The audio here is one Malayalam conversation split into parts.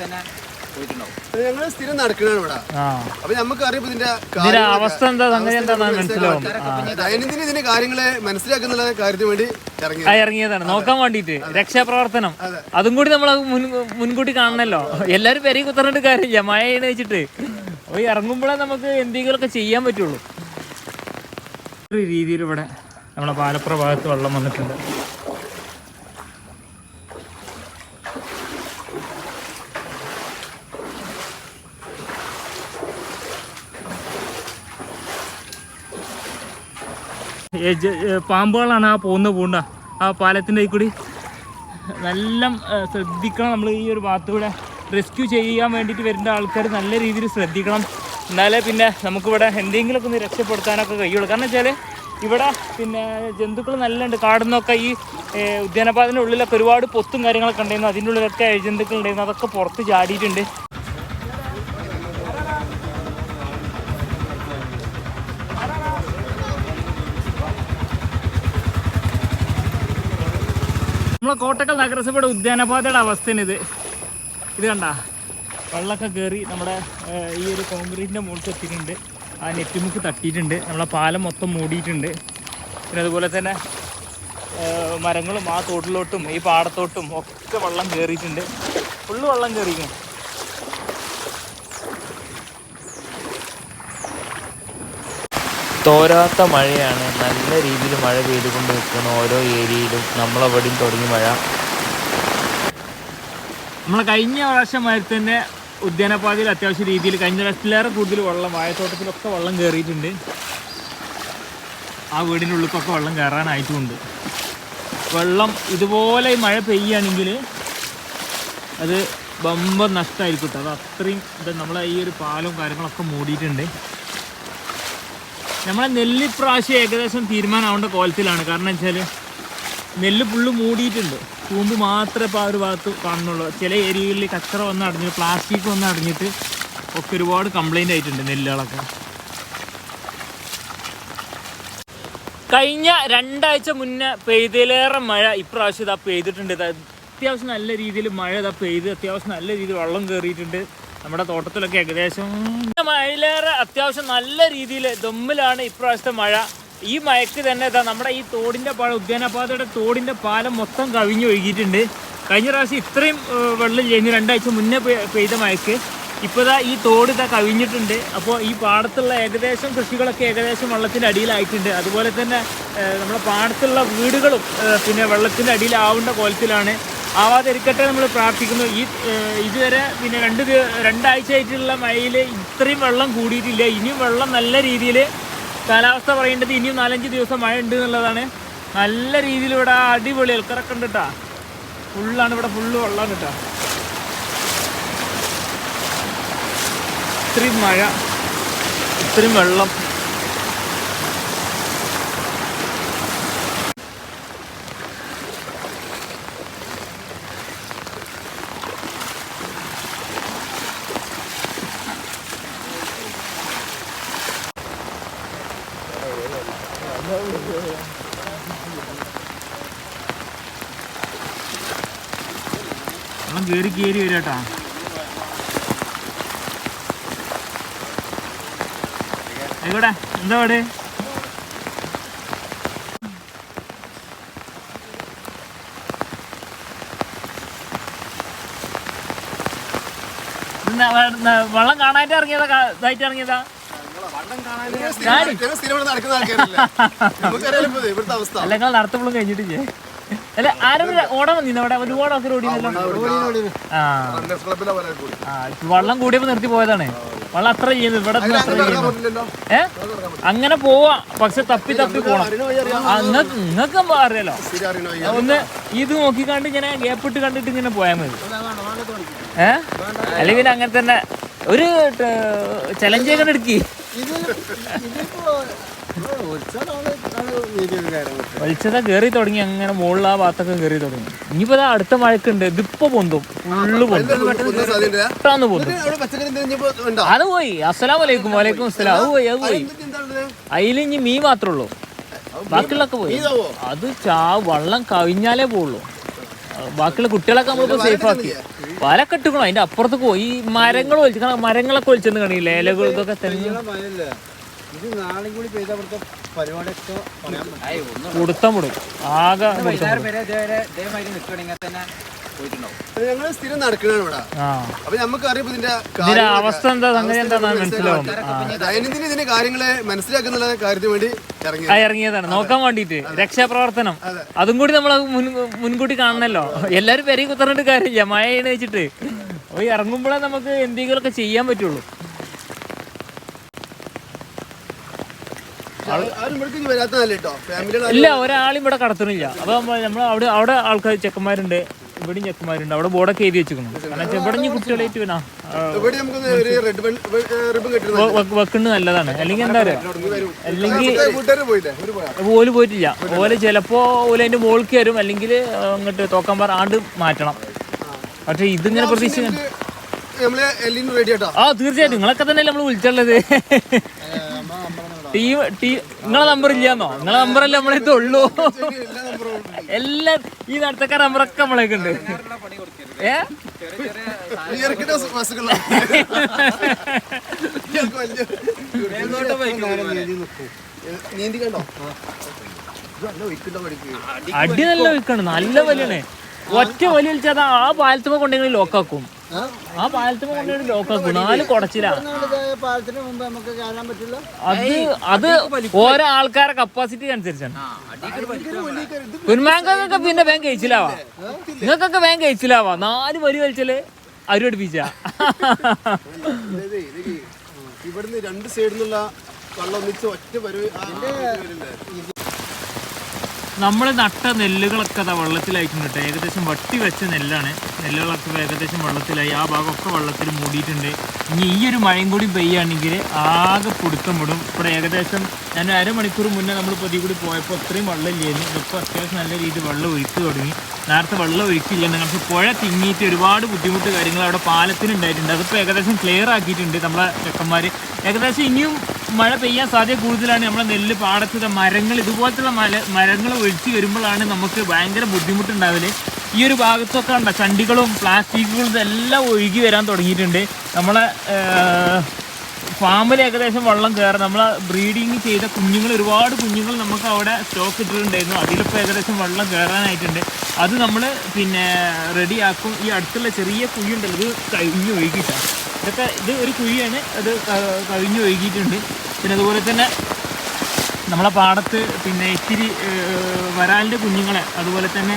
തന്നെ പോയിട്ടുണ്ടാവും. ഞങ്ങൾ സ്ഥിരം നടക്കണാണ് ഇവിടെ. ആ. അപ്പൊ നമുക്ക് അറിയാം ഇതിന്റെ ഇതിന്റെ അവസ്ഥ എന്താ? സംഗതി എന്താണെന്ന് മനസ്സിലാവും. ദൈനംദിന ഇതിന്റെ കാര്യങ്ങളെ മനസ്സിലാക്കുന്ന കാര്യത്തിന് വേണ്ടി ഇറങ്ങി ആ, ഇറങ്ങിയതാണ്. നോക്കാൻ വേണ്ടിട്ട് രക്ഷാപ്രവർത്തനം. അതും. കൂടി നമ്മൾ മുൻകൂട്ടി കാണണല്ലോ. എല്ലാരും പെരയും കുത്തറിട്ട് കാര്യമില്ല മഴ ചെയ്യണ വെച്ചിട്ട് പോയി ഇറങ്ങുമ്പോഴേ നമുക്ക് എന്തെങ്കിലുമൊക്കെ ചെയ്യാൻ പറ്റുള്ളൂ. ഒരു രീതിയിൽ ഇവിടെ നമ്മളെ പാലപ്പുറ ഭാഗത്ത് വെള്ളം വന്നിട്ടുണ്ട്. പാമ്പുകളാണ് ആ പോകുന്ന പൂണ്ട. ആ പാലത്തിന്റെ കൂടി നല്ല ശ്രദ്ധിക്കണം നമ്മൾ ഈ ഒരു ഭാഗത്തൂടെ റെസ്ക്യൂ ചെയ്യാൻ വേണ്ടിയിട്ട് വരുന്ന ആൾക്കാർ നല്ല രീതിയിൽ ശ്രദ്ധിക്കണം. എന്നാലേ പിന്നെ നമുക്കിവിടെ എന്തെങ്കിലുമൊക്കെ ഒന്ന് രക്ഷപ്പെടുത്താനൊക്കെ കഴിയുള്ളൂ. കാരണം വെച്ചാൽ ഇവിടെ പിന്നെ ജന്തുക്കൾ നല്ല ഉണ്ട് കാടുന്നൊക്കെ ഈ ഉദ്യാനപാതന്റെ ഉള്ളിലൊക്കെ ഒരുപാട് പൊത്തും കാര്യങ്ങളൊക്കെ ഉണ്ടായിരുന്നു. അതിന്റെ ഉള്ളിലൊക്കെ ജന്തുക്കൾ ഉണ്ടായിരുന്നു. അതൊക്കെ പുറത്ത് ചാടിയിട്ടുണ്ട്. നമ്മളെ കോട്ടക്കൽ നഗരസഭയുടെ ഉദ്യാനപാതയുടെ അവസ്ഥയാണ് ഇത്. ഇത് കണ്ട? വെള്ളമൊക്കെ കയറി നമ്മുടെ ഈ ഒരു കോൺക്രീറ്റിന്റെ മുകളിൽ എത്തിയിട്ടുണ്ട്. ആ നെറ്റുമുക്ക് തട്ടിയിട്ടുണ്ട്. നമ്മളെ പാലം മൊത്തം മൂടിയിട്ടുണ്ട്. പിന്നെ അതുപോലെ തന്നെ മരങ്ങളും ആ തോട്ടിലോട്ടും ഈ പാടത്തോട്ടും ഒക്കെ വെള്ളം കയറിയിട്ടുണ്ട് ഫുള്ള് വെള്ളം കയറിയിരിക്കണം തോരാത്ത മഴയാണ്. നല്ല രീതിയിൽ മഴ പെയ്തുകൊണ്ട് നിൽക്കുന്ന ഓരോ ഏരിയയിലും നമ്മളവിടെയും തുടങ്ങി മഴ. നമ്മളെ കഴിഞ്ഞ പ്രാവശ്യം തന്നെ ഉദ്യാനപാതയിൽ അത്യാവശ്യ രീതിയിൽ കഴിഞ്ഞ പ്രാവശ്യത്തിലേറെ കൂടുതൽ വെള്ളം വാഴത്തോട്ടത്തിലൊക്കെ വെള്ളം കയറിയിട്ടുണ്ട്. ആ വീടിനുള്ളിലൊക്കെ വെള്ളം കയറാനായിട്ടുമുണ്ട് വെള്ളം ഇതുപോലെ മഴ പെയ്യുകയാണെങ്കിൽ അത് ബമ്പർ നഷ്ടമായിരിക്കും കേട്ടോ. അത് അത്രയും ഇത് നമ്മളെ ഈ ഒരു പാലവും കാര്യങ്ങളൊക്കെ മൂടിയിട്ടുണ്ട്. നമ്മളെ നെല്ല് ഇപ്രാവശ്യം ഏകദേശം തീരുമാനമാവേണ്ട കോലത്തിലാണ്. കാരണം വെച്ചാൽ നെല്ല് ഫുള്ള് മൂടിയിട്ടുണ്ട്. കൂമ്പ് മാത്രമേ ഇപ്പോൾ ആ ഒരു ഭാഗത്ത് കാണുന്നുള്ളൂ. ചില ഏരിയകളിൽ കച്ചറ വന്ന് അടഞ്ഞു പ്ലാസ്റ്റിക് വന്ന് അടഞ്ഞിട്ട് ഒക്കെ ഒരുപാട് കംപ്ലൈന്റ് ആയിട്ടുണ്ട് നെല്ലുകളൊക്കെ. കഴിഞ്ഞ രണ്ടാഴ്ച മുന്നേ പെയ്തതിലേറെ മഴ ഇപ്രാവശ്യം ഇതാ പെയ്തിട്ടുണ്ട്. അത്യാവശ്യം നല്ല രീതിയിൽ മഴ ഇതാ പെയ്ത് അത്യാവശ്യം നല്ല രീതിയിൽ വെള്ളം കയറിയിട്ടുണ്ട് നമ്മുടെ തോട്ടത്തിലൊക്കെ ഏകദേശം മഴയിലേറെ അത്യാവശ്യം നല്ല രീതിയിൽ ദമ്മിലാണ് ഇപ്രാവശ്യത്തെ മഴ. ഈ മഴയ്ക്ക് തന്നെ ഇതാ നമ്മുടെ ഈ തോടിന്റെ പാലം ഉദ്യാനപാതയുടെ തോടിന്റെ പാലം മൊത്തം കവിഞ്ഞ് ഒഴുകിയിട്ടുണ്ട്. കഴിഞ്ഞ പ്രാവശ്യം ഇത്രയും വെള്ളം ചെയ്യുന്നു രണ്ടാഴ്ച മുന്നേ പെയ്- പെയ്ത മഴയ്ക്ക് ഇപ്പോൾ ഇതാ ഈ തോട് ഇതാ കവിഞ്ഞിട്ടുണ്ട്. അപ്പോൾ ഈ പാടത്തുള്ള ഏകദേശം കൃഷികളൊക്കെ ഏകദേശം വെള്ളത്തിന്റെ അടിയിലായിട്ടുണ്ട്. അതുപോലെ തന്നെ നമ്മുടെ പാടത്തുള്ള വീടുകളും പിന്നെ വെള്ളത്തിന്റെ അടിയിലാവേണ്ട കോലത്തിലാണ്. ആവാതിരിക്കട്ടെ നമ്മൾ പ്രാർത്ഥിക്കുന്നു. ഈ ഇതുവരെ പിന്നെ രണ്ട് രണ്ടാഴ്ചയായിട്ടുള്ള മഴയിൽ ഇത്രയും വെള്ളം കൂടിയിട്ടില്ല. ഇനിയും വെള്ളം നല്ല രീതിയിൽ കാലാവസ്ഥ പറയേണ്ടത് ഇനിയും നാലഞ്ച് ദിവസം മഴ ഉണ്ട് എന്നുള്ളതാണ്. നല്ല രീതിയിൽ ഇവിടെ അടിപൊളി എൽക്കറൊക്കെ ഉണ്ട് കേട്ടോ ഫുള്ളാണ് ഇവിടെ ഫുള്ള് വെള്ളം കേട്ടോ ഇത്രയും മഴ ഇത്രയും വെള്ളം കയറി കയറി വരും കേട്ടോ ആയിക്കോട്ടെ എന്താ അവിടെ വള്ളം കാണാനായിട്ട് ഇറങ്ങിയതാ ഇതായിട്ട് ഇറങ്ങിയതാ? ഞങ്ങൾ സ്ഥിരം ഞങ്ങൾ സ്ഥിരം ഇവിടെ നടക്കുന്ന ആൾക്കാരല്ല? നമുക്കറിയാലോ ഇപ്പൊ ഇത് ഇവിടുത്തെ അവസ്ഥ. അല്ല നിങ്ങൾ നടത്തപ്പോഴും കഴിഞ്ഞിട്ടില്ലേ? അല്ല ആരും ഓടാൻ വന്നില്ല അവിടെ ഒരുപാട് ആൾക്കാർ ഓടിയല്ലോ ആ വെള്ളം കൂടിയപ്പോ നിർത്തി പോയതാണ്. വെള്ളം അത്ര ചെയ്യുന്നു ഇവിടെ അത്ര ചെയ്യുന്നു. ഏ? അങ്ങനെ പോവാ പക്ഷെ തപ്പി തപ്പി പോണം. നിങ്ങൾക്ക് അറിയാലോ? ഒന്ന് ഇത് നോക്കിക്കാണ്ട് ഇങ്ങനെ ഗ്യാപ്പിട്ട് കണ്ടിട്ട് ഇങ്ങനെ പോയാൽ മതി. ഏ? അല്ലെങ്കിൽ അങ്ങനെ തന്നെ ഒരു ചലഞ്ച് ഒക്കെ എടുക്കി. വലിച്ചത കേറി തുടങ്ങി അങ്ങനെ മുകളിൽ ആ ഭാഗത്തൊക്കെ കേറി തുടങ്ങി. ഇനിയിപ്പോ അടുത്ത മഴക്കുണ്ട് ഇതിപ്പോ പൊന്തും. ഫുള്ള് പൊന്തും. പൊന്തും. അത് പോയി. അസ്സലാം വലൈക്കും വലൈക്കും അസ്സലാം. അത് പോയി അത് പോയി. അതിൽ ഇനി മീൻ മാത്രമേ ഉള്ളൂ. ബാക്കിയുള്ളൊക്കെ പോയി. അത് ചാ വള്ളം കവിഞ്ഞാലേ പോവുള്ളൂ. ബാക്കിയുള്ള കുട്ടികളൊക്കെ നമ്മളിപ്പോ സേഫ് ആക്കി. വലക്കെ ഇട്ടുക്കണോ? അതിന്റെ അപ്പുറത്ത് പോയി. മരങ്ങൾ ഒലിച്ചു മരങ്ങളൊക്കെ ഒലിച്ചെന്ന് കാണില്ലേ? ഇലകൾക്കൊക്കെ തെങ്ങ് ഇത് കൂടി പെയ്ത അവിടുത്തെ പരിപാടിയൊക്കെ മുടും ആകെ ഞങ്ങൾ സ്ഥിരം നടക്കണാണ് ഇവിടെ. അപ്പൊ നമുക്ക് അറിയാം ഇതിന്റെ ഇതിന്റെ അവസ്ഥ എന്താ? സംഗതി എന്താണെന്ന് മനസ്സിലാവും. ദൈനംദിന ഇതിന്റെ കാര്യങ്ങളെ മനസ്സിലാക്കുന്ന കാര്യത്തിന് വേണ്ടി ഇറങ്ങിയതാണ്. നോക്കാൻ വേണ്ടിട്ട് രക്ഷാപ്രവർത്തനം. അതും. കൂടി നമ്മൾ മുൻകൂട്ടി കാണണല്ലോ. എല്ലാരും പെരയി കുത്തറിട്ട് കാര്യമില്ല. മഴ വെച്ചിട്ട്. അപ്പൊ ഇറങ്ങുമ്പോഴേ നമുക്ക് എന്തെങ്കിലുമൊക്കെ ചെയ്യാൻ പറ്റുള്ളൂ ആരും ഇവിടേക്ക് വരാത്തതല്ല കേട്ടോ ഫാമിലികൾ ഇല്ല ഒരാളും ഇവിടെ കടത്തണില്ല അപ്പൊ നമ്മൾ അവിടെ അവിടെ ആൾക്കാർ ചെക്കന്മാരുണ്ട്. ഇവിടെയും ചെക്കന്മാരുണ്ട്. അവിടെ ബോർഡൊക്കെ എഴുതി വെച്ചിരിക്കുന്നു. കാരണം ഇവിടെ ഇനി കുട്ടികളായിട്ട് കെട്ടിരുന്നു വെക്കുന്നത് നല്ലതാണ്. അല്ലെങ്കിൽ എന്താ പറയുക അല്ലെങ്കിൽ ഓൽ പോയിട്ടില്ല. ഓൽ ചിലപ്പോ ഓൽ അതിന്റെ മോൾക്ക് വരും അല്ലെങ്കിൽ അങ്ങോട്ട് തോക്കാൻ ആണ്ട് മാറ്റണം. പക്ഷെ ഇതിങ്ങനെ റെഡി ആ തീർച്ചയായിട്ടും. നിങ്ങളൊക്കെ തന്നെ നമ്മൾ വിളിച്ചുള്ളത്. ടീം ടീം നിങ്ങളെ നമ്പർ ഇല്ലാന്നോ? നിങ്ങളെ നമ്പർ അല്ല നമ്മളെ ഉള്ളൂ. എല്ലാ ഈ നടത്തക്കാർ നമ്പറൊക്കെ നമ്മളേക്ക് ഉണ്ട്. ഏ? വലിയ അടി നല്ല വിൽക്കണം നല്ല വലിയാണ്. ഒറ്റ വലിയ വിളിച്ചാൽ ആ പാലത്തുമ്പോ കൊണ്ടെങ്കിൽ ലോക്കാക്കും ആ? പാലത്തിന് കൊണ്ടുപോയി ലോക്കാക്കും നാല് കുടച്ചിലാ. പാലത്തിന് മുമ്പ് നമുക്ക് പറ്റില്ല അത് അത് ഓരോ ആൾക്കാരെ കപ്പാസിറ്റി അനുസരിച്ചാണ്. കുന്മാങ്കൊക്കെ പിന്നെ വേഗം കഴിച്ചിലാവാ. നിങ്ങൾക്കൊക്കെ വേഗം കഴിച്ചിലാവാ. നാല് വരി വലിച്ചാൽ അരി പഠിപ്പിച്ച ഇവിടുന്ന് രണ്ട് സൈഡിലുള്ള നിന്നുള്ള വെള്ളം ഒന്നിച്ച് ഒറ്റ വരവ് നമ്മൾ നട്ട നെല്ലുകളൊക്കെ അതാ വെള്ളത്തിലായിട്ടുണ്ട് കേട്ടോ. ഏകദേശം വട്ടി വെച്ച നെല്ലാണ്. നെല്ലുകളൊക്കെ ഏകദേശം വെള്ളത്തിലായി. ആ ഭാഗമൊക്കെ വെള്ളത്തിൽ മൂടിയിട്ടുണ്ട്. ഇനി ഈ ഒരു മഴയും കൂടി പെയ്യുകയാണെങ്കിൽ ആകെ പിടുത്തം വിടും. ഇവിടെ ഏകദേശം ഞാൻ അരമണിക്കൂർ മുന്നേ നമ്മൾ പൊതി കൂടി പോയപ്പോൾ അത്രയും വെള്ളം ഇല്ലായിരുന്നു ഇപ്പോൾ അത്യാവശ്യം നല്ല രീതിയിൽ വെള്ളം ഒഴിച്ച് തുടങ്ങി. നേരത്തെ വെള്ളം ഒഴിക്കില്ല നമുക്ക് പുഴ തിങ്ങിയിട്ട് ഒരുപാട് ബുദ്ധിമുട്ട് കാര്യങ്ങൾ അവിടെ പാലത്തിന് ഉണ്ടായിട്ടുണ്ട് അതിപ്പോൾ ഏകദേശം ക്ലിയർ ആക്കിയിട്ടുണ്ട് നമ്മളെ ചെക്കന്മാർ ഏകദേശം ഇനിയും മഴ പെയ്യാൻ സാധ്യത കൂടുതലാണ്. നമ്മളെ നെല്ല് പാടത്തുള്ള മരങ്ങൾ ഇതുപോലത്തുള്ള മല മരങ്ങൾ ഒഴിച്ച് വരുമ്പോഴാണ് നമുക്ക് ഭയങ്കര ബുദ്ധിമുട്ടുണ്ടാവൽ. ഈ ഒരു ഭാഗത്തൊക്കെ ഉണ്ട ചണ്ടികളും പ്ലാസ്റ്റിക്കുകളും ഇതെല്ലാം ഒഴുകി വരാൻ തുടങ്ങിയിട്ടുണ്ട്. നമ്മളെ ഫാമിൽ ഏകദേശം വെള്ളം കയറാം. നമ്മൾ ബ്രീഡിങ് ചെയ്ത കുഞ്ഞുങ്ങൾ ഒരുപാട് കുഞ്ഞുങ്ങൾ നമുക്ക് അവിടെ സ്റ്റോക്ക് ഇട്ടിട്ടുണ്ടായിരുന്നു. അതിലിപ്പോൾ ഏകദേശം വെള്ളം കയറാനായിട്ടുണ്ട്. അത് നമ്മൾ പിന്നെ റെഡിയാക്കും ഈ അടുത്തുള്ള ചെറിയ കുഴി ഉണ്ടല്ലോ ഇത് കഴിഞ്ഞ് ഒഴുകിയിട്ടാണ് ഇതൊക്കെ ഇത് ഒരു കുഴിയാണ്. അത് കഴിഞ്ഞു ഒഴുകിയിട്ടുണ്ട്. പിന്നെ അതുപോലെ തന്നെ നമ്മളെ പാടത്ത് പിന്നെ ഇത്തിരി വരാലിന്റെ കുഞ്ഞുങ്ങളെ അതുപോലെ തന്നെ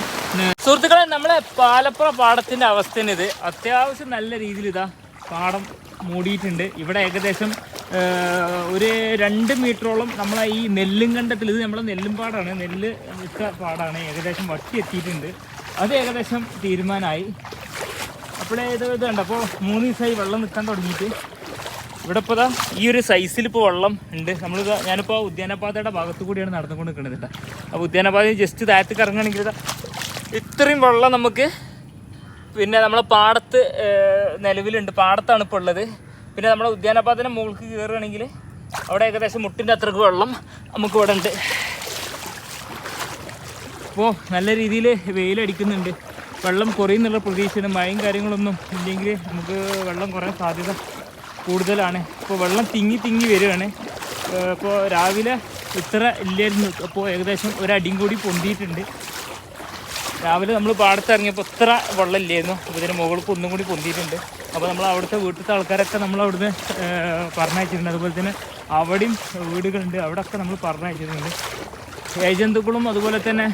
സുഹൃത്തുക്കളെ നമ്മളെ പാലപ്പുറ പാടത്തിന്റെ ഇത്. അത്യാവശ്യം നല്ല രീതിയിൽ ഇതാ പാടം മൂടിയിട്ടുണ്ട്. ഇവിടെ ഏകദേശം ഒരു രണ്ട് മീറ്ററോളം നമ്മളെ ഈ നെല്ലും കണ്ടത്തിൽ ഇത് നമ്മളെ നെല്ലും പാടാണ്. നെല്ല് മിക്ക പാടാണ്. ഏകദേശം വട്ടി എത്തിയിട്ടുണ്ട്. അത് ഏകദേശം തീരുമാനമായി. അപ്പോഴേ ഇത് ഇത് കണ്ട അപ്പോൾ മൂന്ന് ദിവസമായി വെള്ളം നിൽക്കാൻ തുടങ്ങിയിട്ട്. ഇവിടെ ഇപ്പോൾ ഇതാ ഈ ഒരു സൈസിൽ ഇപ്പോൾ വെള്ളം ഉണ്ട്. നമ്മൾ ഞാനിപ്പോൾ ഉദ്യാനപാതയുടെ ഭാഗത്തു കൂടിയാണ് നടന്നുകൊണ്ട് നിൽക്കുന്നത് കേട്ടോ അപ്പോൾ ഉദ്യാനപാത ജസ്റ്റ് താഴത്തേക്ക് ഇറങ്ങുകയാണെങ്കിൽ ഇതാ ഇത്രയും വെള്ളം നമുക്ക് പിന്നെ നമ്മളെ പാടത്ത് നിലവിലുണ്ട്. പാടത്താണ് ഇപ്പോൾ ഉള്ളത്. പിന്നെ നമ്മളെ ഉദ്യാനപാതയുടെ മുകൾക്ക് കയറുകയാണെങ്കിൽ അവിടെ ഏകദേശം മുട്ടിന്റെ അത്രയ്ക്ക് വെള്ളം നമുക്ക് ഇവിടെ ഉണ്ട്. അപ്പോൾ നല്ല രീതിയിൽ വെയിലടിക്കുന്നുണ്ട് വെള്ളം കുറയുന്നുള്ള പ്രതീക്ഷയാണ്. മഴയും കാര്യങ്ങളൊന്നും ഇല്ലെങ്കിൽ നമുക്ക് വെള്ളം കുറയാൻ സാധ്യത കൂടുതലാണ്. ഇപ്പോൾ വെള്ളം തിങ്ങി തിങ്ങി വരികയാണ്. ഇപ്പോൾ രാവിലെ ഇത്ര ഇല്ലായിരുന്നു. അപ്പോൾ ഏകദേശം ഒരടിയും കൂടി പൊന്തിയിട്ടുണ്ട്. രാവിലെ നമ്മൾ പാടത്തിറങ്ങിയപ്പോൾ ഇത്ര വെള്ളം ഇല്ലായിരുന്നു അപ്പോൾ ഇതിന് മുകൾക്ക് ഒന്നും കൂടി പൊന്തിയിട്ടുണ്ട്. അപ്പോൾ നമ്മൾ അവിടുത്തെ വീട്ടിലത്തെ ആൾക്കാരൊക്കെ നമ്മൾ അവിടുന്ന് പറഞ്ഞയച്ചിട്ടുണ്ട്. അതുപോലെ തന്നെ അവിടെയും വീടുകളുണ്ട്. അവിടെയൊക്കെ നമ്മൾ പറഞ്ഞയച്ചിട്ടുണ്ട്. ഏജന്തുക്കളും അതുപോലെ തന്നെ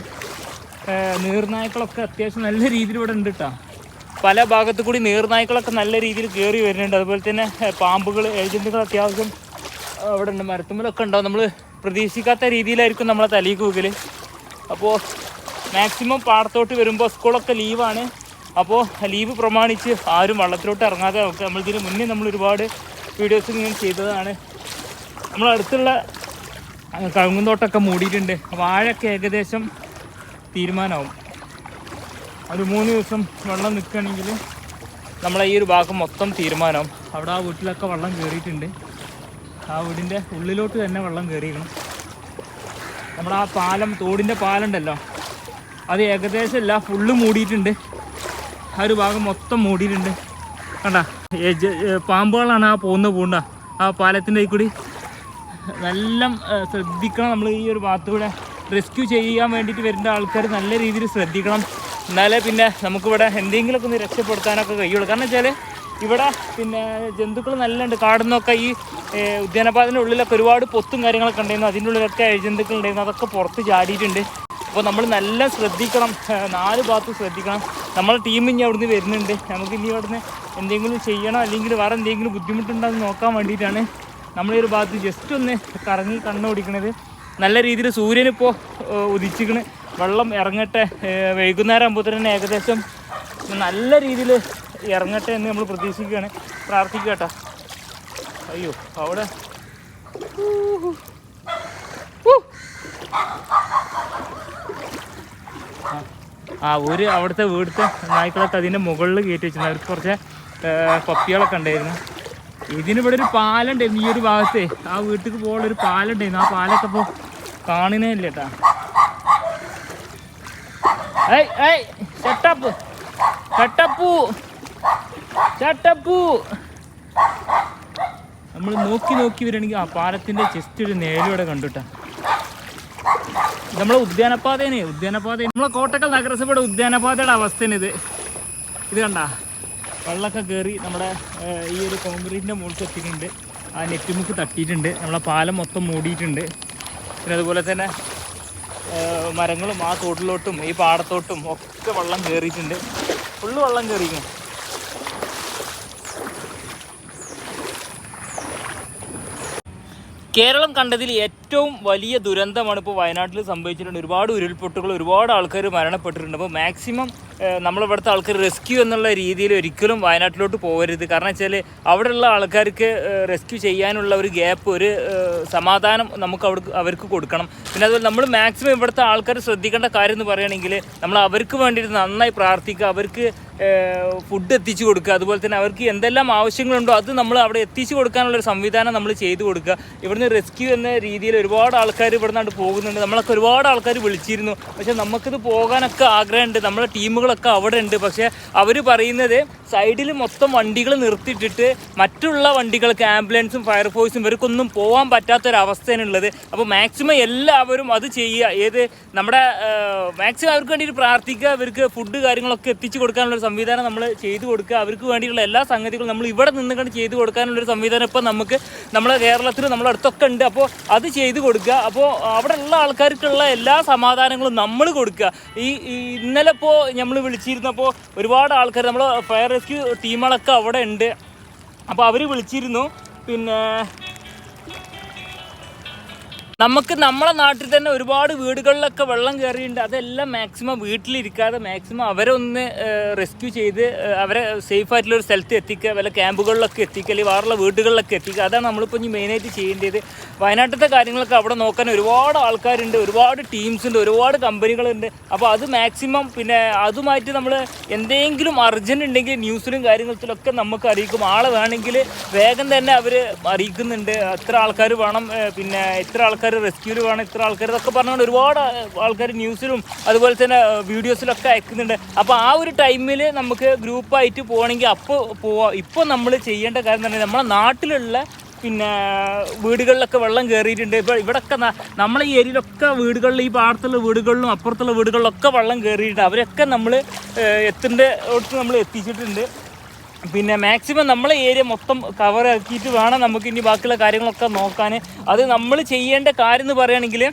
നീർനായ്ക്കളൊക്കെ അത്യാവശ്യം നല്ല രീതിയിൽ ഇവിടെ ഉണ്ട് കേട്ടോ പല ഭാഗത്തു കൂടി നീർനായ്ക്കളൊക്കെ നല്ല രീതിയിൽ കയറി വരുന്നുണ്ട്. അതുപോലെ തന്നെ പാമ്പുകൾ ഏജന്റുകൾ അത്യാവശ്യം അവിടെ ഉണ്ട്. മരത്തുമ്മലൊക്കെ ഉണ്ടാവും. നമ്മൾ പ്രതീക്ഷിക്കാത്ത രീതിയിലായിരിക്കും നമ്മളെ തലയിൽ കൂകൽ അപ്പോൾ മാക്സിമം പാടത്തോട്ട് വരുമ്പോൾ സ്കൂളൊക്കെ ലീവാണ്. അപ്പോൾ ലീവ് പ്രമാണിച്ച് ആരും വള്ളത്തിലോട്ട് ഇറങ്ങാതെ നോക്കുക നമ്മളിതിന് മുന്നേ നമ്മൾ ഒരുപാട് വീഡിയോസ് ഇങ്ങനെ ചെയ്തതാണ്. നമ്മളടുത്തുള്ള കഴുങ്ങുന്തോട്ടമൊക്കെ മൂടിയിട്ടുണ്ട്. വാഴയൊക്കെ ഏകദേശം തീരുമാനമാവും. ഒരു മൂന്ന് ദിവസം വെള്ളം നിൽക്കുകയാണെങ്കിൽ നമ്മളെ ഈ ഒരു ഭാഗം മൊത്തം തീരുമാനമാവും. അവിടെ ആ വീട്ടിലൊക്കെ വെള്ളം കയറിയിട്ടുണ്ട് ആ വീടിന്റെ ഉള്ളിലോട്ട് തന്നെ വെള്ളം കയറിയിരുന്നു നമ്മുടെ ആ പാലം തോടിന്റെ പാലുണ്ടല്ലോ അത് ഏകദേശം എല്ല ഫുള്ള് മൂടിയിട്ടുണ്ട്. ആ ഒരു ഭാഗം മൊത്തം മൂടിയിട്ടുണ്ട്. കണ്ട? പാമ്പുകളാണ് ആ പോകുന്ന പൂണ്ട. ആ പാലത്തിന്റെ കൂടി നല്ല ശ്രദ്ധിക്കണം നമ്മൾ ഈ ഒരു ഭാഗത്തൂടെ റെസ്ക്യൂ ചെയ്യാൻ വേണ്ടിയിട്ട് വരുന്ന ആൾക്കാർ നല്ല രീതിയിൽ ശ്രദ്ധിക്കണം. എന്നാലേ പിന്നെ നമുക്കിവിടെ എന്തെങ്കിലുമൊക്കെ ഒന്ന് രക്ഷപ്പെടുത്താനൊക്കെ കഴിയുള്ളൂ. കാരണം വെച്ചാൽ ഇവിടെ പിന്നെ ജന്തുക്കൾ നല്ല ഉണ്ട് കാടുന്നൊക്കെ ഈ ഉദ്യാനപാതന്റെ ഉള്ളിലൊക്കെ ഒരുപാട് പൊത്തും കാര്യങ്ങളൊക്കെ ഉണ്ടായിരുന്നു. അതിന്റെ ഉള്ളിലൊക്കെ ജന്തുക്കൾ ഉണ്ടായിരുന്നു. അതൊക്കെ പുറത്ത് ചാടിയിട്ടുണ്ട്. അപ്പോൾ നമ്മൾ നല്ല ശ്രദ്ധിക്കണം. നാല് ഭാഗത്തും ശ്രദ്ധിക്കണം. നമ്മളെ ടീം ഇനി അവിടുന്ന് വരുന്നുണ്ട്. നമുക്ക് ഇനി അവിടുന്ന് എന്തെങ്കിലും ചെയ്യണം അല്ലെങ്കിൽ വേറെ എന്തെങ്കിലും ബുദ്ധിമുട്ടുണ്ടോ എന്ന് നോക്കാൻ വേണ്ടിയിട്ടാണ് നമ്മൾ ഈ ഒരു ഭാഗത്ത് ജസ്റ്റ് ഒന്ന് കറങ്ങി കണ്ണോടിക്കണത് നല്ല രീതിയിൽ സൂര്യനിപ്പോൾ ഉദിച്ചിക്കണ് വെള്ളം ഇറങ്ങട്ടെ. വൈകുന്നേരം ആകുമ്പോൾ തന്നെ ഏകദേശം നല്ല രീതിയിൽ ഇറങ്ങട്ടെ എന്ന് നമ്മൾ പ്രതീക്ഷിക്കുകയാണ്. പ്രാർത്ഥിക്കുക കേട്ടോ. അയ്യോ അവിടെ. ആ. ഒരു അവിടുത്തെ വീടുത്തെ നായ്ക്കളൊക്കെ അതിന്റെ മുകളിൽ കയറ്റി വെച്ചിട്ടുണ്ട് അവർക്ക് കുറച്ച് പപ്പികളൊക്കെ ഉണ്ടായിരുന്നു. ഇതിനിവിടെ ഒരു പാലുണ്ടായിരുന്നു ഈ ഒരു ഭാഗത്തെ ആ വീട്ടിൽ പോകാനുള്ള ഒരു പാലുണ്ടായിരുന്നു. ആ പാലൊക്കെ ഇപ്പോൾ കാണുന്നേ ഇല്ല കേട്ടാ ഏയ് ഏയ് ചട്ടപ്പ് ചട്ടപ്പൂ ചട്ടപ്പൂ നമ്മൾ നോക്കി നോക്കി വരികയാണെങ്കിൽ ആ പാലത്തിന്റെ ചെസ്റ്റ് ഒരു നേലിവിടെ കണ്ടുട്ടാ നമ്മളെ ഉദ്യാനപാതയാണ് ഉദ്യാനപാത നമ്മളെ കോട്ടക്കൽ നഗരസഭയുടെ ഉദ്യാനപാതയുടെ അവസ്ഥയാണ് ഇത്. ഇത് കണ്ട? വെള്ളമൊക്കെ കയറി നമ്മുടെ ഈ ഒരു കോൺക്രീറ്റിന്റെ മുകളിൽ എത്തിയിട്ടുണ്ട്. ആ നെറ്റുമുക്ക് തട്ടിയിട്ടുണ്ട്. നമ്മളെ പാലം മൊത്തം മൂടിയിട്ടുണ്ട്. പിന്നെ അതുപോലെ തന്നെ മരങ്ങളും ആ തോട്ടിലോട്ടും ഈ പാടത്തോട്ടും ഒക്കെ വെള്ളം കയറിയിട്ടുണ്ട് ഫുള്ള് വെള്ളം കയറിയിരിക്കും കേരളം കണ്ടതിൽ ഏറ്റവും വലിയ ദുരന്തമാണ് ഇപ്പോൾ വയനാട്ടിൽ സംഭവിച്ചിട്ടുണ്ട്. ഒരുപാട് ഉരുൾപൊട്ടുകൾ ഒരുപാട് ആൾക്കാർ മരണപ്പെട്ടിട്ടുണ്ട്. അപ്പോൾ മാക്സിമം നമ്മളിവിടുത്തെ ആൾക്കാർ റെസ്ക്യൂ എന്നുള്ള രീതിയിൽ ഒരിക്കലും വയനാട്ടിലോട്ട് പോകരുത്. കാരണം വെച്ചാൽ അവിടെയുള്ള ആൾക്കാർക്ക് റെസ്ക്യൂ ചെയ്യാനുള്ള ഒരു ഗ്യാപ്പ് ഒരു സമാധാനം നമുക്ക് അവർക്ക് കൊടുക്കണം. പിന്നെ അതുപോലെ നമ്മൾ മാക്സിമം ഇവിടുത്തെ ആൾക്കാർ ശ്രദ്ധിക്കേണ്ട കാര്യം എന്ന് പറയുകയാണെങ്കിൽ നമ്മൾ അവർക്ക് വേണ്ടിയിട്ട് നന്നായി പ്രാർത്ഥിക്കുക അവർക്ക് ഫുഡ് എത്തിച്ചു കൊടുക്കുക. അതുപോലെ തന്നെ അവർക്ക് എന്തെല്ലാം ആവശ്യങ്ങളുണ്ടോ അത് നമ്മൾ അവിടെ എത്തിച്ചു കൊടുക്കാനുള്ള ഒരു സംവിധാനം നമ്മൾ ചെയ്തു കൊടുക്കുക. ഇവിടുന്ന് റെസ്ക്യൂ എന്ന രീതിയിൽ ഒരുപാട് ആൾക്കാർ ഇവിടെ നിന്നാണ് പോകുന്നുണ്ട്. നമ്മളൊക്കെ ഒരുപാട് ആൾക്കാർ വിളിച്ചിരുന്നു. പക്ഷെ നമുക്കിത് പോകാനൊക്കെ ആഗ്രഹമുണ്ട്. നമ്മളെ ടീമുകളൊക്കെ അവിടെ ഉണ്ട് പക്ഷേ അവർ പറയുന്നത് സൈഡിൽ മൊത്തം വണ്ടികൾ നിർത്തിയിട്ടിട്ട് മറ്റുള്ള വണ്ടികൾക്ക് ആംബുലൻസും ഫയർഫോഴ്സും ഇവർക്കൊന്നും പോകാൻ പറ്റാത്തൊരവസ്ഥയാണ് ഉള്ളത് അപ്പോൾ മാക്സിമം എല്ലാവരും അത് ചെയ്യുക. ഏത് നമ്മുടെ മാക്സിമം അവർക്ക് വേണ്ടിയിട്ട് പ്രാർത്ഥിക്കുക. അവർക്ക് ഫുഡ് കാര്യങ്ങളൊക്കെ എത്തിച്ചു കൊടുക്കാനുള്ള സംവിധാനം നമ്മൾ ചെയ്തു കൊടുക്കുക. അവർക്ക് വേണ്ടിയിട്ടുള്ള എല്ലാ സംഗതികളും നമ്മൾ ഇവിടെ നിന്നുകൊണ്ട് ചെയ്തു കൊടുക്കാനുള്ള ഒരു സംവിധാനം ഇപ്പം നമുക്ക് നമ്മുടെ കേരളത്തിൽ നമ്മളടുത്തൊക്കെ ഉണ്ട്. അപ്പോൾ അത് ചെയ്തു കൊടുക്കുക. അപ്പോൾ അവിടെ ഉള്ള ആൾക്കാർക്കുള്ള എല്ലാ സമാധാനങ്ങളും നമ്മൾ കൊടുക്കുക. ഈ ഇന്നലെ ഇപ്പോൾ നമ്മൾ വിളിച്ചിരുന്നപ്പോൾ ഒരുപാട് ആൾക്കാർ നമ്മൾ ഫയർ റെസ്ക്യൂ ടീമുകളൊക്കെ അവിടെ ഉണ്ട്. അപ്പോൾ അവർ വിളിച്ചിരുന്നു. പിന്നെ നമുക്ക് നമ്മളെ നാട്ടിൽ തന്നെ ഒരുപാട് വീടുകളിലൊക്കെ വെള്ളം കയറിയിട്ടുണ്ട് അതെല്ലാം മാക്സിമം വീട്ടിലിരിക്കാതെ മാക്സിമം അവരെ ഒന്ന് റെസ്ക്യൂ ചെയ്ത് അവരെ സേഫ് ആയിട്ടുള്ള ഒരു സ്ഥലത്ത് എത്തിക്കുക വല്ല ക്യാമ്പുകളിലൊക്കെ എത്തിക്കുക അല്ലെങ്കിൽ വേറുള്ള വീടുകളിലൊക്കെ എത്തിക്കുക. അതാണ് നമ്മളിപ്പോൾ ഇനി മെയിനായിട്ട് ചെയ്യേണ്ടത്. വയനാട്ടിലത്തെ കാര്യങ്ങളൊക്കെ അവിടെ നോക്കാൻ ഒരുപാട് ആൾക്കാരുണ്ട് ഒരുപാട് ടീംസ് ഉണ്ട് ഒരുപാട് കമ്പനികളുണ്ട്. അപ്പോൾ അത് മാക്സിമം പിന്നെ അതുമായിട്ട് നമ്മൾ എന്തെങ്കിലും അർജന്റ് ഉണ്ടെങ്കിൽ ന്യൂസിലും കാര്യങ്ങളിലൊക്കെ നമുക്ക് അറിയിക്കും. ആളെ വേണമെങ്കിൽ വേഗം തന്നെ അവർ അറിയിക്കുന്നുണ്ട്. എത്ര ആൾക്കാർ വേണം പിന്നെ എത്ര ആൾക്കാർ റെസ്ക്യൂൽ വേണം ഇത്ര ആൾക്കാർ ഇതൊക്കെ പറഞ്ഞുകൊണ്ട് ഒരുപാട് ആൾക്കാർ ന്യൂസിലും അതുപോലെ തന്നെ വീഡിയോസിലൊക്കെ അയക്കുന്നുണ്ട്. അപ്പോൾ ആ ഒരു ടൈമിൽ നമുക്ക് ഗ്രൂപ്പായിട്ട് പോകണമെങ്കിൽ അപ്പോൾ പോവാം. ഇപ്പോൾ നമ്മൾ ചെയ്യേണ്ട കാര്യം തന്നെ നമ്മുടെ നാട്ടിലുള്ള പിന്നെ വീടുകളിലൊക്കെ വെള്ളം കയറിയിട്ടുണ്ട് ഇപ്പോൾ ഇവിടെയൊക്കെ നമ്മളെ ഈ ഏരിയയിലൊക്കെ വീടുകളിൽ ഈ പാടത്തുള്ള വീടുകളിലും അപ്പുറത്തുള്ള വീടുകളിലൊക്കെ വെള്ളം കയറിയിട്ടുണ്ട് അവരൊക്കെ നമ്മൾ എത്തേണ്ട നമ്മൾ എത്തിച്ചിട്ടുണ്ട്. പിന്നെ മാക്സിമം നമ്മളെ ഏരിയ മൊത്തം കവർ ആക്കിയിട്ട് വേണം നമുക്ക് ഇനി ബാക്കിയുള്ള കാര്യങ്ങളൊക്കെ നോക്കാൻ. അത് നമ്മൾ ചെയ്യേണ്ട കാര്യം എന്ന് പറയുകയാണെങ്കിൽ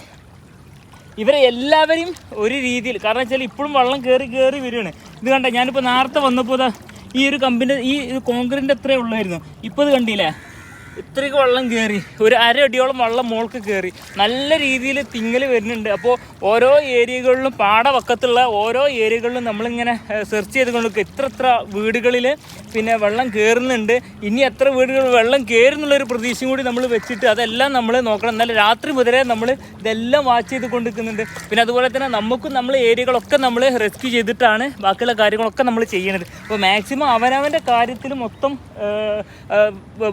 ഇവരെ എല്ലാവരെയും ഒരു രീതിയിൽ കാരണം വെച്ചാൽ ഇപ്പോഴും വെള്ളം കയറി കയറി വരികയാണ്. ഇത് കണ്ട? ഞാനിപ്പോൾ നേരത്തെ വന്നപ്പോൾ ഈ ഒരു കമ്പിന്റെ ഈ കോൺക്രീറ്റിന്റെ എത്രയേ ഉള്ളായിരുന്നു. ഇപ്പോൾ ഇത് കണ്ടില്ലേ? ഇത്രയ്ക്ക് വെള്ളം കയറി ഒരു അര അടിയോളം വെള്ളം മോൾക്ക് കയറി നല്ല രീതിയിൽ തിങ്ങൽ വരുന്നുണ്ട്. അപ്പോൾ ഓരോ ഏരിയകളിലും പാടവക്കത്തുള്ള ഓരോ ഏരിയകളിലും നമ്മളിങ്ങനെ സെർച്ച് ചെയ്തുകൊണ്ട് ഇത്ര ഇത്ര വീടുകളിൽ പിന്നെ വെള്ളം കയറുന്നുണ്ട് ഇനി എത്ര വീടുകൾ വെള്ളം കയറുന്നുള്ളൊരു പ്രതീക്ഷയും കൂടി നമ്മൾ വെച്ചിട്ട് അതെല്ലാം നമ്മൾ നോക്കണം. എന്നാൽ രാത്രി മുതലേ നമ്മൾ ഇതെല്ലാം വാച്ച് ചെയ്ത് കൊണ്ടിരിക്കുന്നുണ്ട്. പിന്നെ അതുപോലെ തന്നെ നമുക്കും നമ്മൾ ഏരിയകളൊക്കെ നമ്മൾ റെസ്ക്യൂ ചെയ്തിട്ടാണ് ബാക്കിയുള്ള കാര്യങ്ങളൊക്കെ നമ്മൾ ചെയ്യണത്. അപ്പോൾ മാക്സിമം അവനവന്റെ കാര്യത്തിൽ മൊത്തം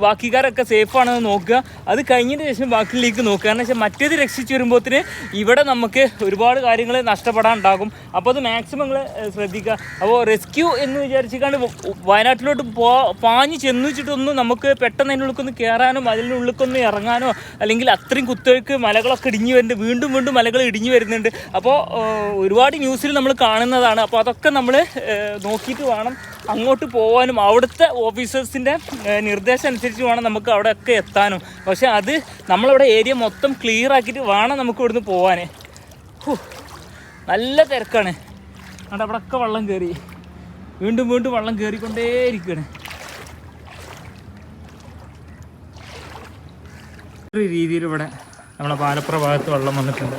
ബാക്കിക്കാരൊക്കെ സേഫ് ആണെന്ന് നോക്കുക. അത് കഴിഞ്ഞതിന് ശേഷം ബാക്കിയിലേക്ക് നോക്കുക. കാരണം വെച്ചാൽ മറ്റേത് രക്ഷിച്ച് വരുമ്പോഴത്തിന് ഇവിടെ നമുക്ക് ഒരുപാട് കാര്യങ്ങൾ നഷ്ടപ്പെടാനുണ്ടാകും. അപ്പോൾ അത് മാക്സിമം നിങ്ങൾ ശ്രദ്ധിക്കുക. അപ്പോൾ റെസ്ക്യൂ എന്ന് വിചാരിച്ചിക്കാണ്ട് വ- വയനാട്ടിലോട്ട് പോ പാഞ്ഞ് ചെന്ന് വെച്ചിട്ടൊന്നും നമുക്ക് പെട്ടെന്ന് അതിന്റെ കയറാനും അതിന്റെ ഇറങ്ങാനോ അല്ലെങ്കിൽ അത്രയും കുത്തൊഴുക്ക് മലകളൊക്കെ ഇടിഞ്ഞു വരുന്നുണ്ട്. വീണ്ടും വീണ്ടും മലകൾ ഇടിഞ്ഞു വരുന്നുണ്ട്. അപ്പോൾ ഒരുപാട് ന്യൂസിൽ നമ്മൾ കാണുന്നതാണ്. അപ്പോൾ അതൊക്കെ നമ്മൾ നോക്കിയിട്ട് വേണം അങ്ങോട്ട് പോകാനും അവിടുത്തെ ഓഫീസേഴ്സിന്റെ നിർദ്ദേശം അനുസരിച്ച് വേണം നമുക്ക് അവിടെയൊക്കെ എത്താനും. പക്ഷെ അത് നമ്മളവിടെ ഏരിയ മൊത്തം ക്ലിയർ ആക്കിയിട്ട് വേണം നമുക്ക് ഇവിടുന്ന് പോകാൻ നല്ല തിരക്കാണ്. അവിടെ അവിടെയൊക്കെ വെള്ളം കയറി വീണ്ടും വീണ്ടും വെള്ളം കയറിക്കൊണ്ടേയിരിക്കുകയാണ് ഒരു രീതിയിൽ ഇവിടെ നമ്മളെ പാലപ്പുറ ഭാഗത്ത് വെള്ളം വന്നിട്ടുണ്ട്.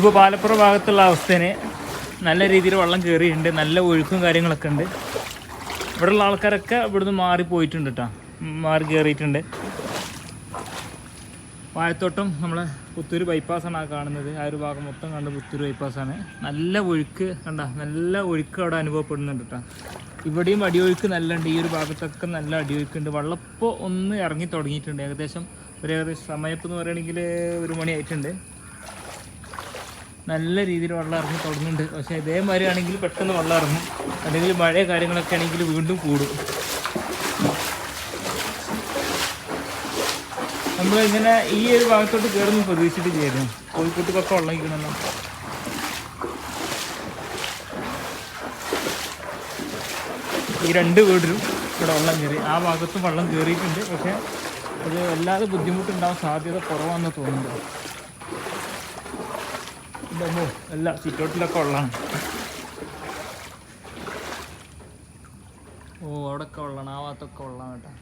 ഇതിപ്പോൾ പാലപ്പുറ ഭാഗത്തുള്ള അവസ്ഥേനെ നല്ല രീതിയിൽ വെള്ളം കയറിയിട്ടുണ്ട് നല്ല ഒഴുക്കും കാര്യങ്ങളൊക്കെ ഉണ്ട്. ഇവിടെയുള്ള ആൾക്കാരൊക്കെ ഇവിടുന്ന് മാറി പോയിട്ടുണ്ട് കേട്ടോ മാറി കയറിയിട്ടുണ്ട് വാഴത്തോട്ടം നമ്മളെ പുത്തൂർ ബൈപ്പാസാണ് ആ കാണുന്നത്. ആ ഒരു ഭാഗം മൊത്തം കണ്ട് പുത്തൂർ ബൈപ്പാസാണ് നല്ല ഒഴുക്ക് കണ്ട നല്ല ഒഴുക്ക് അവിടെ അനുഭവപ്പെടുന്നുണ്ട് കേട്ടോ ഇവിടെയും അടിയൊഴുക്ക് നല്ല ഉണ്ട് ഈ ഒരു ഭാഗത്തൊക്കെ നല്ല അടിയൊഴുക്കുണ്ട് വെള്ളപ്പോൾ ഒന്ന് ഇറങ്ങി തുടങ്ങിയിട്ടുണ്ട്. ഏകദേശം ഒരു ഏകദേശം സമയത്ത് എന്ന് പറയുകയാണെങ്കിൽ ഒരു മണിയായിട്ടുണ്ട് നല്ല രീതിയിൽ വെള്ളം ഇറങ്ങി തുടങ്ങുന്നുണ്ട്. പക്ഷേ ഇതേമാതിരി ആണെങ്കിൽ പെട്ടെന്ന് വെള്ളം ഇറങ്ങും. അല്ലെങ്കിൽ മഴ കാര്യങ്ങളൊക്കെ ആണെങ്കിൽ വീണ്ടും കൂടും. നമ്മൾ ഇങ്ങനെ ഈ ഒരു ഭാഗത്തോട്ട് കയറുന്നു പ്രതീക്ഷിച്ചിട്ട് ചെയ്യുന്നു കോഴിക്കോട്ടൊക്കെ വെള്ളം ഇരിക്കണമല്ലോ ഈ രണ്ട് വീടിലും ഇവിടെ വെള്ളം കയറി. ആ ഭാഗത്തും വെള്ളം കയറിയിട്ടുണ്ട്. പക്ഷേ അത് വല്ലാതെ ബുദ്ധിമുട്ടുണ്ടാവാൻ സാധ്യത കുറവാണെന്ന് തോന്നുന്നുണ്ട്. ഇതമ്മോ അല്ല സിറ്റൗട്ടിലൊക്കെ ഉള്ളതാണ്. ഓ അവിടെയൊക്കെ ഉള്ളതാണ്. ആ ഭാഗത്തൊക്കെ ഉള്ളതാണ് കേട്ടോ.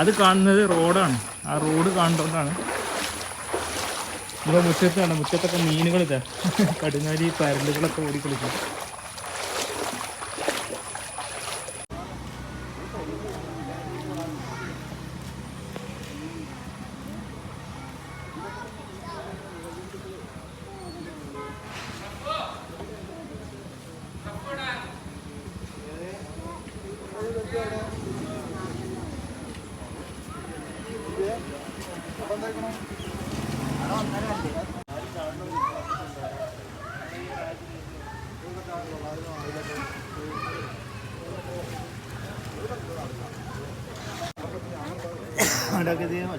അത് കാണുന്നത് റോഡാണ്. ആ റോഡ് കാണുന്നതുകൊണ്ടാണ് ഇവിടെ മുറ്റത്താണ്. മുറ്റത്തൊക്കെ മീനുകൾ ഇതാ കടുങ്ങാലി പരലുകളൊക്കെ ഓടിക്കളിക്കും മോൻ കാണണോ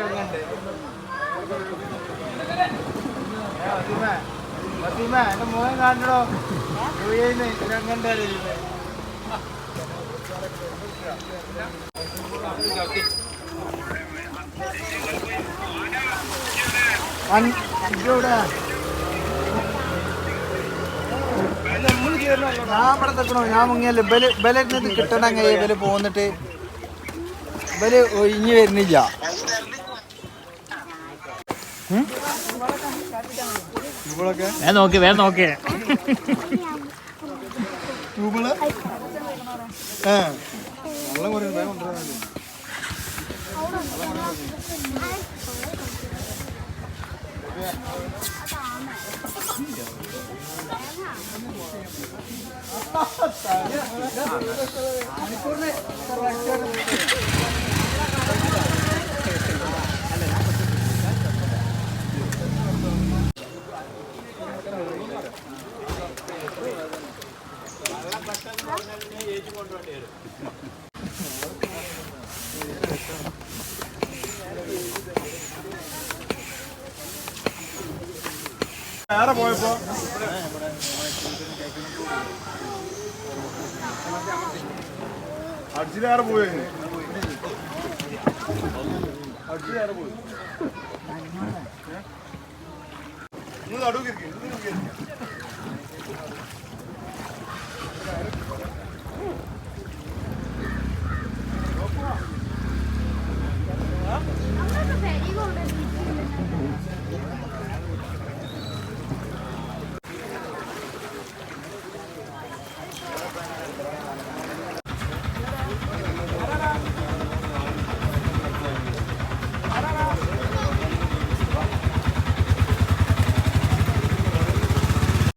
രംഗണ്ടേ ഞാൻ ഇവിടെ തെക്കണോ ഞാൻ മുങ്ങിയല്ലേ. ബൽ ബലത്തിന് കിട്ടണം കയ്യെ ബൽ പോന്നിട്ട്? ബൽ ഒഴിഞ്ഞു വരുന്നില്ല. വേ നോക്ക് വേ നോക്ക്. മണിക്കൂറിന് 알아보여. 눈 아르게 돼. 눈 아르게. 아무래도 배리고 그래.